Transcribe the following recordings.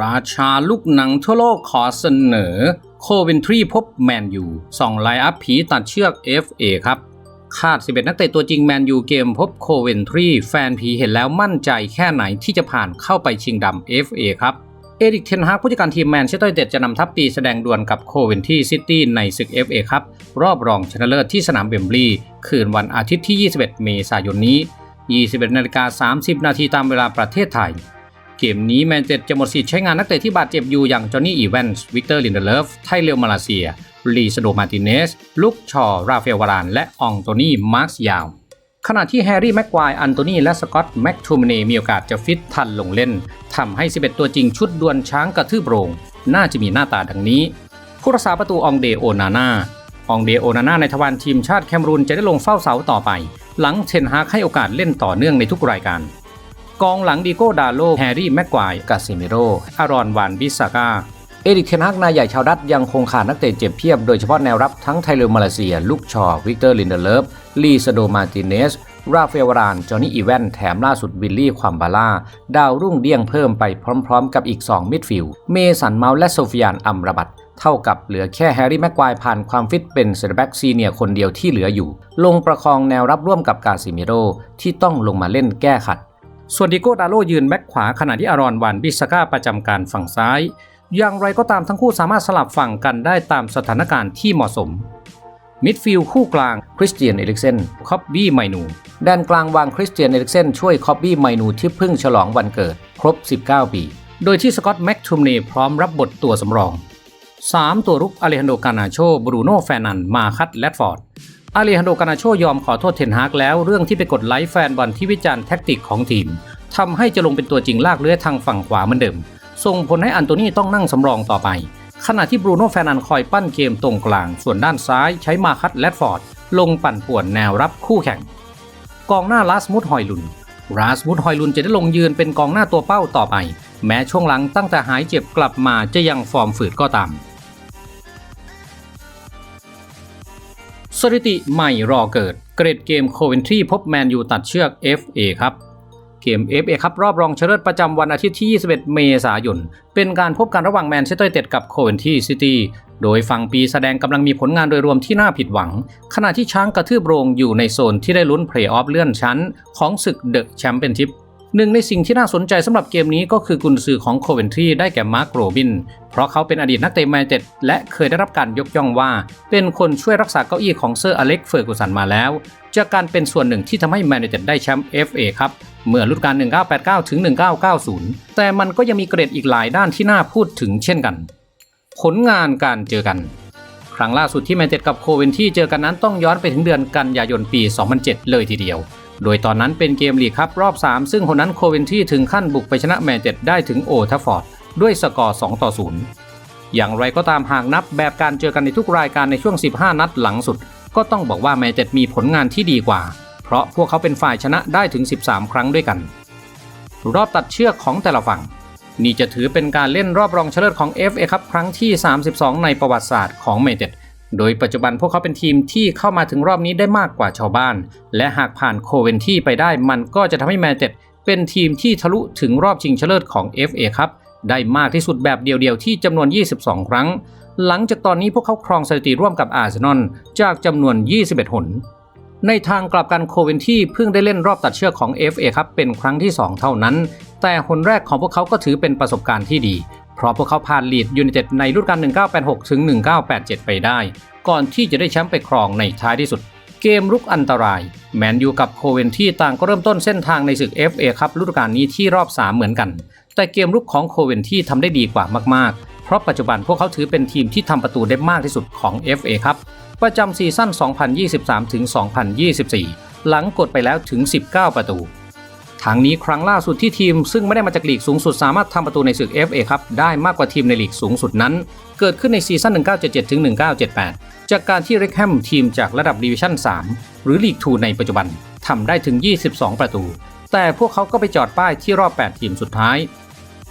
ราชาลูกหนังทั่วโลกขอเสนอ โคเวนทรีพบแมนยูส่องไลอัพผีตัดเชือก FA ครับคาด 11 นักเตะตัวจริงแมนยูเกมพบโคเวนทรีแฟนผีเห็นแล้วมั่นใจแค่ไหนที่จะผ่านเข้าไปชิงดำ FA ครับ เอริกเทนฮากผู้จัดการทีมแมนเชสเตอร์ยูไนเต็ดจะนำทัพปีแสดงดวลกับโคเวนทรีซิตี้ในศึก FA ครับ รอบรองชนะเลิศที่สนามเบมบลีคืนวันอาทิตย์ที่ 21 เมษายนนี้ 21นาฬิกา30 นาทีตามเวลาประเทศไทย เกมนี้แมนเชสเตอร์จะหมดสิทธิ์ใช้งานนักเตะที่บาดเจ็บอยู่อย่างจอห์นนี่อีแวนส์วิกเตอร์ลินเดเลฟไทเลวมาลาเซียลีสโดมาติเนสลุกชอราเฟลวาราน และอองโตนี่มาร์คยาว ขณะที่แฮร์รี่แม็กควายอันโตนีและสกอตต์แม็กทูมเนมีโอกาสจะฟิตทันลงเล่นทำให้ 11 ตัวจริงชุดดวลช้างกระทืบโรงน่าจะมีหน้าตาดังนี้ ผู้รักษาประตูอองเดโอนาน่าอองเดโอนาน่าในทวารทีมชาติแคมรูนจะได้ลงเฝ้าเสาต่อไป หลังเทนฮากให้โอกาสเล่นต่อเนื่องในทุกรายการ กองหลังดีโก้ดาโล แฮร์รี่แม็กควายกาซิเมโรอารอนวานบิสากาเอริกเทนฮากนายใหญ่ชาวดัตยังคงขาดนักเตะเจ็บเพียบ โดยเฉพาะแนวรับทั้งไทเลอร์มาเลเซีย ลูกชอ วิกเตอร์ลินเดเลฟลีสโดมาติเนส ราเฟลวาราน จอห์นนี่อีแวน แถมล่าสุดวิลลี่ความบาล่า ดาวรุ่งเดี้ยงเพิ่มไปพร้อมๆ กับอีก 2 มิดฟิลด์ เมสันเมาส์และโซฟิยานอัมรบัตเท่ากับเหลือแค่แฮร์รี่แม็กควายผ่านความฟิตเป็นเซนเตอร์แบ็กซีเนียคนเดียวที่เหลืออยู่ ลงประคองแนวรับร่วมกับกาซิเมโรที่ต้องลงมาเล่นแก้ขัด ส่วนดิโก้ดาโลยืนแบ็กขวาขณะที่อารอนวานบิสก้าประจำการฝั่งซ้าย อย่างไรก็ตามทั้งคู่สามารถสลับฝั่งกันได้ตามสถานการณ์ที่เหมาะสม มิดฟิลด์คู่กลางคริสเตียนเอริกเซนคอบบี้ไมนูแดนกลางวางคริสเตียนเอริกเซนช่วยคอบบี้ไมนูที่เพิ่งฉลองวันเกิด ครบ 19 ปี โดยที่สกอตต์แม็กทูมเนพร้อมรับบทตัวสำรอง 3 ตัวรุกอเลฮันโดกานาโชบรูโน่แฟนันมาคัตแลดฟอร์ด อเลฮันโดกานาโชยอมขอโทษเทนฮากแล้วเรื่องที่ไปกดไลค์แฟนบอลที่วิจารณ์แท็กติกของทีมทำให้จะลงเป็นตัวจริงลากเลื้อยทางฝั่งขวาเหมือนเดิม ส่งผลให้อันโตนี่ต้องนั่งสำรองต่อไป ขณะที่บรูโน่แฟนันคอยปั้นเกมตรงกลาง ส่วนด้านซ้ายใช้มาคัตแลดฟอร์ด ลงปั่นป่วนแนวรับคู่แข่ง กองหน้าลาสมุดฮอยลุนลาสมุดฮอยลุนจะได้ลงยืนเป็นกองหน้าตัวเป้าต่อไป แม้ช่วงหลังตั้งแต่หายเจ็บกลับมาจะยังฟอร์มฝืดก็ตาม สถิติใหม่รอเกิด เกรดเกมโคเวนทรีพบแมนยูตัดเชือก FA ครับเกม FA ครับรอบรองชนะเลิศประจำวันอาทิตย์ที่ 21 เมษายน เป็นการพบกันระหว่างแมนเชสเตอร์ยูไนเต็ดกับโคเวนทรีซิตี้โดยฝั่งปีแสดงกำลังมีผลงานโดยรวมที่น่าผิดหวัง ขณะที่ช้างกระทืบโรงอยู่ในโซนที่ได้ลุ้นเพลย์ออฟเลื่อนชั้น ของศึกเดอะแชมเปี้ยนชิพ หนึ่งในสิ่งที่น่าสนใจสำหรับเกมนี้ก็คือกุนซือของโคเวนทรีได้แก่มาร์กโรบิน เพราะเขาเป็นอดีตนักเตะแมนเต็ดและเคยได้รับการยกย่องว่า เป็นคนช่วยรักษาเก้าอี้ของเซอร์อเล็กเฟอร์กูสันมาแล้ว จากการเป็นส่วนหนึ่งที่ทำให้แมนเต็ดได้แชมป์ FA ครับเมื่อฤดูกาล 1989 ถึง 1990 แต่มันก็ยังมีเกรดอีกหลายด้านที่น่าพูดถึงเช่นกัน ผลงานการเจอกัน ครั้งล่าสุดที่แมนเต็ดกับโคเวนที่เจอกันนั้นต้องย้อนไปถึงเดือนกันยายนปี 2007 เลยทีเดียว โดยตอนนั้นเป็นเกมลีกครับรอบ 3 ซึ่งคนนั้นโคเวนที่ถึงขั้นบุกไปชนะแมนเต็ดได้ถึงโอทัฟฟอร์ดด้วยสกอร์2ต่อ0อย่างไรก็ตามหากนับแบบการเจอกันในทุกรายการในช่วง 15 นัดหลังสุด ก็ต้องบอกว่าแมนเต็ดมีผลงานที่ดีกว่า เพราะพวกเขาเป็นฝ่ายชนะได้ถึง 13 ครั้งด้วยกัน รอบตัดเชือกของแต่ละฝั่งนี่จะถือเป็นการเล่นรอบรองชนะเลิศของ FA ครับครั้งที่ 32 ในประวัติศาสตร์ของเมเต็ด โดยปัจจุบันพวกเขาเป็นทีมที่เข้ามาถึงรอบนี้ได้มากกว่าชาวบ้าน และหากผ่านโคเวนที่ไปได้มันก็จะทำให้แมนเต็ดเป็นทีมที่ทะลุถึงรอบชิงชนะเลิศของ FA ครับได้มากที่สุดแบบเดียวๆที่จำนวน 22 ครั้ง หลังจากตอนนี้พวกเขาครองสถิติร่วมกับอาร์เซนอลจากจำนวน 21 หน ในทางกลับกันโคเวนที่เพิ่งได้เล่นรอบตัดเชือกของ FA ครับเป็นครั้งที่ 2 เท่านั้น แต่หนแรกของพวกเขาก็ถือเป็นประสบการณ์ที่ดี เพราะพวกเขาผ่านลีดยูไนเต็ดในรุ่นการ1986 ถึง 1987 ไปได้ ก่อนที่จะได้แชมป์ไปครองในท้ายที่สุด เกมรุกอันตราย แมนยูกับโคเวนที่ต่างก็เริ่มต้นเส้นทางในศึก FA ครับฤดูกาลนี้ที่รอบ 3 เหมือนกัน แต่เกมรุกของโคเวนที่ทำได้ดีกว่ามาก ๆ เพราะปัจจุบันพวกเขาถือเป็นทีมที่ทำประตูได้มากที่สุดของ FA ครับประจำซีซั่น 2023-2024 หลังกดไปแล้วถึง 19 ประตู ทางนี้ครั้งล่าสุดที่ทีมซึ่งไม่ได้มาจากลีกสูงสุดสามารถทำประตูในศึก FA ครับได้มากกว่าทีมในลีกสูงสุดนั้น เกิดขึ้นในซีซั่น 1977 ถึง 1978 จากการที่เร็กแฮมทีมจากระดับดิวิชั่น 3 หรือลีก 2 ในปัจจุบันทำได้ถึง 22 ประตู แต่พวกเขาก็ไปจอดป้ายที่รอบ 8 ทีมสุดท้าย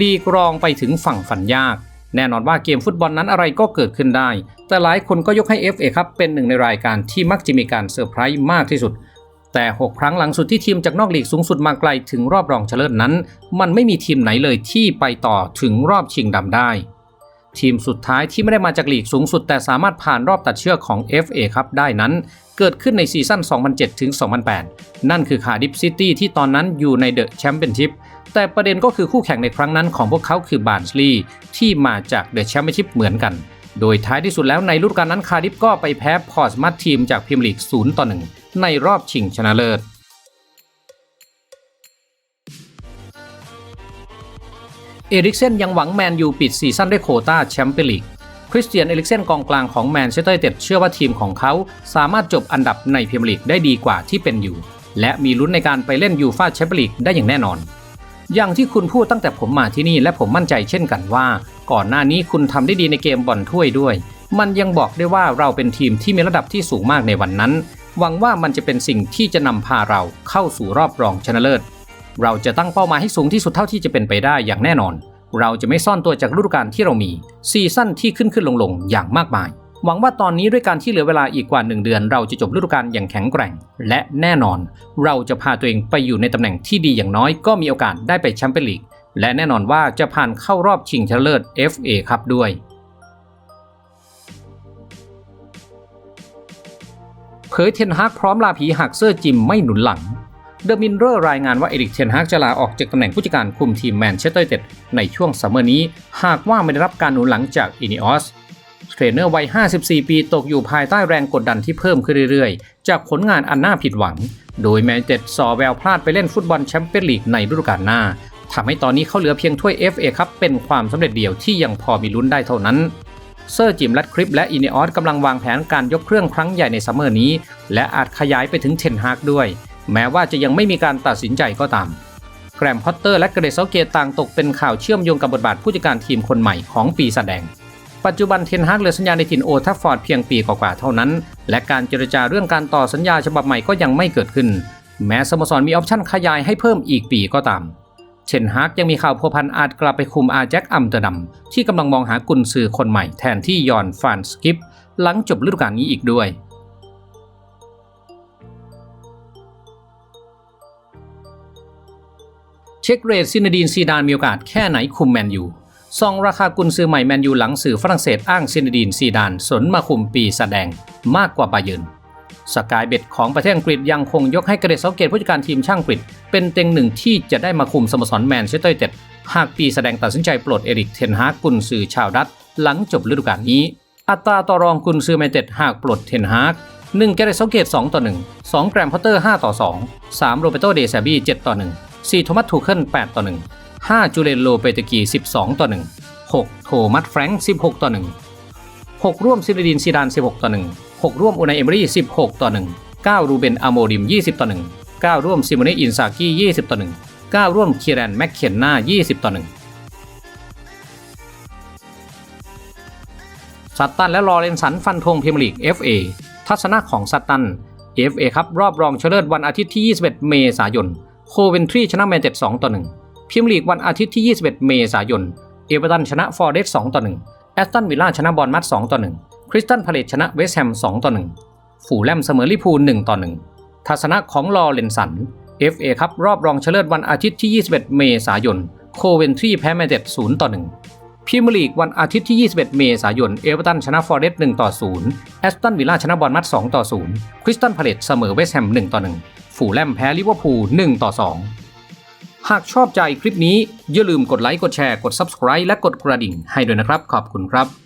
ลีกรองไปถึงฝั่งฝันยาก แน่นอนว่าเกมฟุตบอลนั้นอะไรก็เกิดขึ้นได้ แต่หลายคนก็ยกให้ FA ครับเป็นหนึ่งในรายการที่มักจะมีการเซอร์ไพรส์มากที่สุด แต่ 6 ครั้งหลังสุดที่ทีมจากนอกลีกสูงสุดมาไกลถึงรอบรองชนะเลิศนั้น มันไม่มีทีมไหนเลยที่ไปต่อถึงรอบชิงดำได้ ทีมสุดท้ายที่ไม่ได้มาจากลีกสูงสุด แต่สามารถผ่านรอบตัดเชือกของ FA ครับได้นั้น เกิดขึ้นในซีซั่น 2007ถึง2008 นั่นคือคาดิฟซิตี้ที่ตอนนั้นอยู่ในเดอะแชมเปี้ยนชิพแต่ประเด็นก็คือคู่แข่งในครั้งนั้นของพวกเขาคือบาร์นสลีย์ที่มาจากเดอะแชมเปี้ยนชิพเหมือนกัน โดยท้ายที่สุดแล้วในฤดูกาลนั้นคาดิฟก็ไปแพ้พอร์สมัตทีมจากพรีเมียร์ลีก 0 ต่อ 1 ในรอบชิงชนะเลิศ เอริกเซนยังหวังแมนยูปิดซีซั่นด้วยโคต้าแชมเปี้ยนลีกคริสเตียนเอริกเซนกองกลางของแมนเชสเตอร์ยูไนเต็ดเชื่อว่าทีมของเขาสามารถจบอันดับในพรีเมียร์ลีกได้ดีกว่าที่เป็นอยู่ และมีลุ้นในการไปเล่นยูฟ่าแชมเปี้ยนลีกได้อย่างแน่นอน อย่างที่คุณพูดตั้งแต่ผมมาที่นี่และผมมั่นใจเช่นกันว่า ก่อนหน้านี้คุณทำได้ดีในเกมบอลถ้วยด้วย มันยังบอกได้ว่าเราเป็นทีมที่มีระดับที่สูงมากในวันนั้น หวังว่ามันจะเป็นสิ่งที่จะนำพาเราเข้าสู่รอบรองชนะเลิศ เราจะตั้งเป้าหมายให้สูงที่สุดเท่าที่จะเป็นไปได้อย่างแน่นอน เราจะไม่ซ่อนตัวจากฤดูกาลที่เรามีซีซั่นที่ขึ้นขึ้นลงลงอย่างมากมาย หวังว่าตอนนี้ด้วยการที่เหลือเวลาอีกกว่า 1 เดือน เราจะจบฤดูกาลอย่างแข็งแกร่ง และแน่นอน เราจะพาตัวเองไปอยู่ในตำแหน่งที่ดีอย่างน้อยก็มีโอกาสได้ไปแชมเปี้ยนลีกและแน่นอนว่าจะผ่านเข้ารอบชิงชนะเลิศ FA ครับด้วย เผยเทนฮากพร้อมลาผีหักเซอร์จิมไม่หนุนหลังเดอะมินเรอร์รายงานว่าเอริกเทนฮากจะลาออกจากตำแหน่งผู้จัดการคุมทีมแมนเชสเตอร์ยูไนเต็ดในช่วงซัมเมอร์นี้ หากว่าไม่ได้รับการหนุนหลังจากอินิออสเทรนเนอร์วัย 54 ปีตกอยู่ภายใต้แรงกดดันที่เพิ่มขึ้นเรื่อยๆ จากผลงานอันน่าผิดหวัง โดยแมนเชสเตอร์สอแววพลาดไปเล่นฟุตบอลแชมเปี้ยนลีกในฤดูกาลหน้าทำให้ตอนนี้เขาเหลือเพียงถ้วย FA ครับเป็นความสำเร็จเดียวที่ยังพอมีลุ้นได้เท่านั้น เซอร์จิมแรดคลิปและอินิออสกำลังวางแผนการยกเครื่องครั้งใหญ่ในซัมเมอร์นี้ และอาจขยายไปถึงเทนฮากด้วย แม้ว่าจะยังไม่มีการตัดสินใจก็ตาม แกรมพอตเตอร์และเกรเซเกตต่างตกเป็นข่าวเชื่อมโยงกับบทบาทผู้จัดการทีมคนใหม่ของปีศาจแดง ปัจจุบันเทนฮากเหลือสัญญาในถิ่นโอทัฟฟอร์ดเพียงปีกว่าๆเท่านั้น และการเจรจาเรื่องการต่อสัญญาฉบับใหม่ก็ยังไม่เกิดขึ้น แม้สโมสรมีออปชั่นขยายให้เพิ่มอีกปีก็ตาม เชนฮากยังมีข่าวพัวพันอาจกลับไปคุมอาแจ็คอัมเตอร์ดัมที่กำลังมองหากุนซือคนใหม่แทนที่ยอนฟานสกิปหลังจบฤดูกาลนี้อีกด้วยเช็คเรทซินดีนซีดานมีโอกาสแค่ไหนคุมแมนยูซองราคากุนซือใหม่แมนยูหลังสื่อฝรั่งเศสอ้างซินดีนซีดานสนมาคุมปีแสดงมากกว่าบาเยิร์น สกายเบ็ดของประเทศอังกฤษยังคงยกให้เกเรตเซาเกตผู้จัดการทีมช่างกฤษ เป็นเต็งหนึ่งที่จะได้มาคุมสโมสรแมนเชสเตอร์ยูไนเต็ดหากปีแสดงตัดสินใจปลดเอริกเทนฮากกุนซือชาวดัตหลังจบฤดูกาลนี้ อัตราต่อรองกุนซือแมนเต็ดหากปลดเทนฮาก1เกเรตเซาเกต2ต่อ1 2แกรมพอตเตอร์5ต่อ2 3โรเบโตเดซาบี7ต่อ1 4โทมัสทูเคิล8ต่อ1 5จูเลนโลเปตกี12ต่อ1 6โทมัสแฟรงค์16ต่อ1 6ร่วมซิลดินซีดาน16ต่อ1 6 ร่วมอุนายเอมรี่ 16 ต่อ 1 9 รูเบนอโมริม 20 ต่อ 1 9 ร่วมซิโมเนอินซากิ20 ต่อ 1 9 ร่วมคีแรนแมคเคนนา20 ต่อ 1ซัตตันและลอเรนสันฟันธงพรีเมียร์ลีก FA ทัศนะของซัตตัน FA ครับรอบรองชนะเลิศวันอาทิตย์ที่ 21 เมษายน โคเวนทรีชนะแมนเชสเตอร์2ต่อ1พรีเมียร์ลีกวันอาทิตย์ที่ 21 เมษายน เอเวอร์ตันชนะฟอร์เรสต์2ต่อ1แอสตันวิลล่าชนะบอลมัด2ต่อ1 คริสตันพาเลตชนะเวสแฮม 2 ต่อ 1 ฝูแลมเสมอลิพูล 1 ต่อ 1 ทัศนะของลอเรนสัน FA ครับรอบรองชนะเลิศวันอาทิตย์ที่ 21 เมษายน โคเวนทรีแพ้แมนเชสเตอร์0ต่อ 1พรีเมียร์ลีกวันอาทิตย์ที่ 21 เมษายน เอเวอร์ตันชนะฟอร์เรสต์1ต่อ 0 แอสตันวิลล่าชนะบอลมัด2ต่อ 0 คริสตันพาเลตเสมอเวสแฮม 1 ต่อ 1 ฝูแลมแพ้ลิเวอร์พูล 1 ต่อ 2 หากชอบใจคลิปนี้อย่าลืมกดไลค์ กดแชร์ กด Subscribe และกดกระดิ่งให้ด้วยนะครับ ขอบคุณครับ